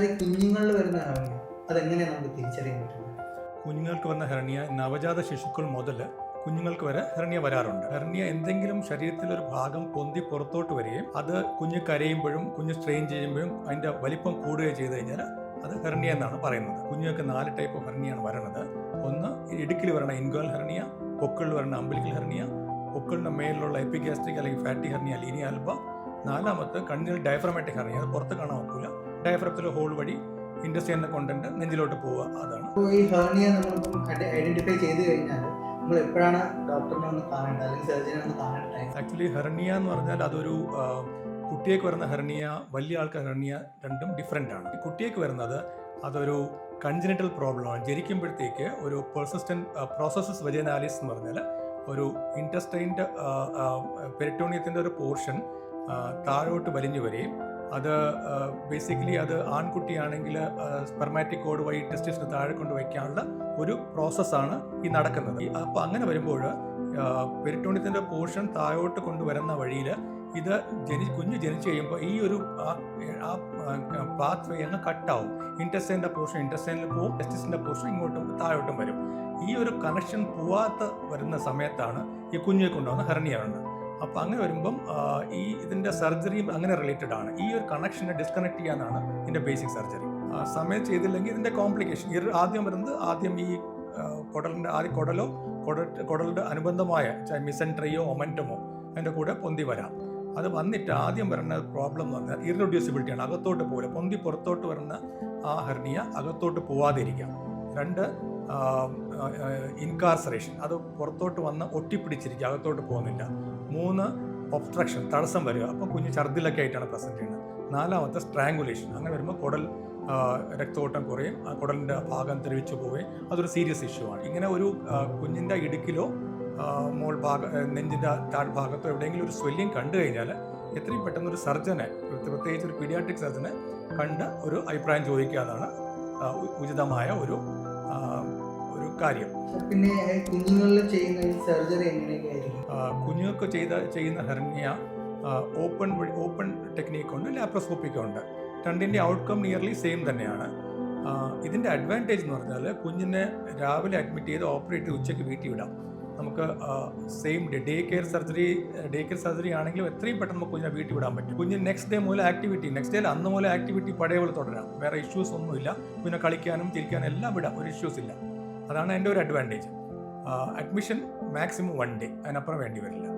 ഈ കുഞ്ഞുങ്ങളിൽ വരുന്ന ഹെർണിയ അതെങ്ങനെയാണ് നമുക്ക് തിരിച്ചറിയാൻ പറ്റുന്നത്? കുഞ്ഞുങ്ങൾക്ക് വന്ന ഹെർണിയ നവജാത ശിശുക്കൾ മുതൽ കുഞ്ഞുങ്ങൾക്ക് വരെ ഹെർണിയ വരാറുണ്ട്. ഹെർണിയ എന്തെങ്കിലും ശരീരത്തിലെ ഒരു ഭാഗം പൊന്തി പുറത്തോട്ട് വരികയും അത് കുഞ്ഞ് കരയുമ്പോഴും കുഞ്ഞ് സ്ട്രെയിൻ ചെയ്യുമ്പോഴും അതിന്റെ വലിപ്പം കൂടുകയും ചെയ്തു കഴിഞ്ഞാൽ അത് ഹെർണിയ എന്നാണ് പറയുന്നത്. കുഞ്ഞുങ്ങൾക്ക് നാല് ടൈപ്പ് ഹെർണിയാണ് വരണത്. ഒന്ന് ഇടുക്കിൽ വരണ ഇൻഗൽ ഹെർണിയ പൊക്കളിൽ വരണ അമ്പലിക്കൽ ഹെർണിയ പൊക്കളിന്റെ മേലിലുള്ള എപ്പിഗാസ്ട്രിക് അല്ലെങ്കിൽ ഫാറ്റി ഹെർണിയ ലീനിയ ആൽബ നാലാമത്തെ കണ്ണിൽ ഡയഫ്രമാറ്റിക് ഹെർണിയ അത് പുറത്ത് കാണാൻ നോക്കില്ല ഡയഫ്രത്തിലെ ഹോൾ വഴി ഇൻഡസ്ട്രിയുടെ കോണ്ടന്റ് നെഞ്ചിലോട്ട് പോവുക അതാണ്. ഈ ഹേർണിയ നമ്മളിപ്പം ഐഡന്റിഫൈ ചെയ്ത് കഴിഞ്ഞാൽ നമ്മൾ എപ്പോഴാണ് ഡോക്ടറിനെ ഒന്ന് കാണേണ്ടത് അല്ലെങ്കിൽ സർജനെ ഒന്ന് ആക്ച്വലി ഹെർണിയ എന്ന് പറഞ്ഞാൽ അതൊരു കുട്ടിയേക്ക് വരുന്ന ഹെർണിയ വലിയ ആൾക്ക് ഹെർണിയ രണ്ടും ഡിഫറെന്റ് ആണ്. കുട്ടിയേക്ക് വരുന്നത് അതൊരു കൺജനിറ്റൽ പ്രോബ്ലമാണ് ജനിക്കുമ്പോഴത്തേക്ക് ഒരു പെർസിസ്റ്റന്റ് പ്രോസസ്സസ് വെജനാലിസ് എന്ന് പറഞ്ഞാൽ ഒരു ഇന്റസ്റ്റൈന്റെ പെരിറ്റോണിയത്തിന്റെ ഒരു പോർഷൻ താഴോട്ട് വലിഞ്ഞു വരികയും അത് ബേസിക്കലി അത് ആൺകുട്ടിയാണെങ്കിൽ സ്പെർമാറ്റിക് കോഡ് വഴി ടെസ്റ്റിസിന് താഴെ കൊണ്ട് വയ്ക്കാനുള്ള ഒരു പ്രോസസ്സാണ് ഈ നടക്കുന്നത്. അപ്പോൾ അങ്ങനെ വരുമ്പോൾ പെരിട്ടോണിത്തിന്റെ പോർഷൻ താഴോട്ട് കൊണ്ടുവരുന്ന വഴിയിൽ ഇത് ജനി കുഞ്ഞ് ജനിച്ചു കഴിയുമ്പോൾ ഈ ഒരു ആ പാത്ത് വേ അങ്ങ് കട്ടാവും ഇന്റസ്റ്റൈന്റെ പോർഷൻ ഇന്റസ്റ്റൈനിൽ പോവും ടെസ്റ്റിസിന്റെ പോർഷൻ ഇങ്ങോട്ടും താഴോട്ടും വരും. ഈ ഒരു കണക്ഷൻ പോവാത്ത വരുന്ന സമയത്താണ് ഈ കുഞ്ഞിനെ കൊണ്ടുവന്ന ഹെർണിയ അപ്പോൾ അങ്ങനെ വരുമ്പം ഈ ഇതിന്റെ സർജറിയും അങ്ങനെ റിലേറ്റഡ് ആണ്. ഈ ഒരു കണക്ഷനെ ഡിസ്കണക്ട് ചെയ്യാനാണ് ഇതിന്റെ ബേസിക് സർജറി സമയം ചെയ്തില്ലെങ്കിൽ ഇതിന്റെ കോംപ്ലിക്കേഷൻ ആദ്യം വരുന്നത് ആദ്യം ഈ കുടലിന്റെ ആദ്യം കുടലോ കുട കുടലിന്റെ അനുബന്ധമായ മിസെൻട്രിയോ ഒമന്റമോ അതിന്റെ കൂടെ പൊന്തി വരാം. അത് വന്നിട്ട് ആദ്യം വരുന്ന പ്രോബ്ലം എന്ന് പറഞ്ഞാൽ ഇറഡ്യൂസിബിലിറ്റിയാണ് അകത്തോട്ട് പോലെ പൊന്തി പുറത്തോട്ട് വരുന്ന ആ ഹെർണിയ അകത്തോട്ട് പോവാതിരിക്കാം രണ്ട് ഇൻകാർസറേഷൻ അത് പുറത്തോട്ട് വന്ന് ഒട്ടിപ്പിടിച്ചിരിക്കുക. അകത്തോട്ട് പോകുന്നില്ല. മൂന്ന് ഒബ്സ്ട്രക്ഷൻ തടസ്സം വരിക. അപ്പോൾ കുഞ്ഞ് ഛർദിലൊക്കെ ആയിട്ടാണ് പ്രസന്റ് ചെയ്യുന്നത്. നാലാമത്തെ സ്ട്രാങ്കുലേഷൻ അങ്ങനെ വരുമ്പോൾ കുടൽ രക്തോട്ടം കുറയും ആ കുടലിന്റെ ഭാഗം തെളിവിച്ചു പോവുകയും അതൊരു സീരിയസ് ഇഷ്യൂ ആണ്. ഇങ്ങനെ ഒരു കുഞ്ഞിന്റെ ഇടുക്കിലോ മോൾ ഭാഗ നെഞ്ചിന്റെ താഴ്ഭാഗത്തോ എവിടെയെങ്കിലും ഒരു സ്വെല്ലിങ് കണ്ടു കഴിഞ്ഞാൽ എത്രയും പെട്ടെന്ന് ഒരു സർജനെ പ്രത്യേകിച്ച് ഒരു പീഡിയാട്രിക് സർജനെ കണ്ട് ഒരു അഭിപ്രായം ചോദിക്കുക എന്നാണ് ഉചിതമായ ഒരു കാര്യം. പിന്നെ കുഞ്ഞുങ്ങളിൽ ചെയ്യുന്ന സർജറി എങ്ങനെയൊക്കെ ആയിരിക്കും കുഞ്ഞുങ്ങൾക്ക് ചെയ്ത ചെയ്യുന്ന ഹെർണിയ ഓപ്പൺ വഴി ഓപ്പൺ ടെക്നീക്ക് ഉണ്ട് ലാപ്രോസ്കോപ്പിക് ഉണ്ട്. രണ്ടിന്റെ ഔട്ട്കം നിയർലി സെയിം തന്നെയാണ്. ഇതിന്റെ അഡ്വാന്റേജ് എന്ന് പറഞ്ഞാൽ കുഞ്ഞിനെ രാവിലെ അഡ്മിറ്റ് ചെയ്ത് ഓപ്പറേറ്റ് ചെയ്ത് ഉച്ചയ്ക്ക് വീട്ടിൽ വിടാം. നമുക്ക് same day day care surgery day care surgery ആണെങ്കിലും എത്രയും പെട്ടെന്ന് നമുക്ക് കുഞ്ഞിനെ വീട്ടിൽ വിടാൻ പറ്റും. കുഞ്ഞിന് നെക്സ്റ്റ് ഡേ മുതൽ ആക്ടിവിറ്റി നെക്സ്റ്റ് ഡേ അന്ന് മുതൽ ആക്ടിവിറ്റി പഴയ പോലെ തുടരാം. വേറെ ഇഷ്യൂസ് ഒന്നുമില്ല. കുഞ്ഞിനെ കളിക്കാനും ചിരിക്കാനും എല്ലാം വിടാം. ഒരു ഇഷ്യൂസ് ഇല്ല. അതാണ് എന്റെ ഒരു advantage admission maximum one day അതിനപ്പുറം വേണ്ടി വരില്ല.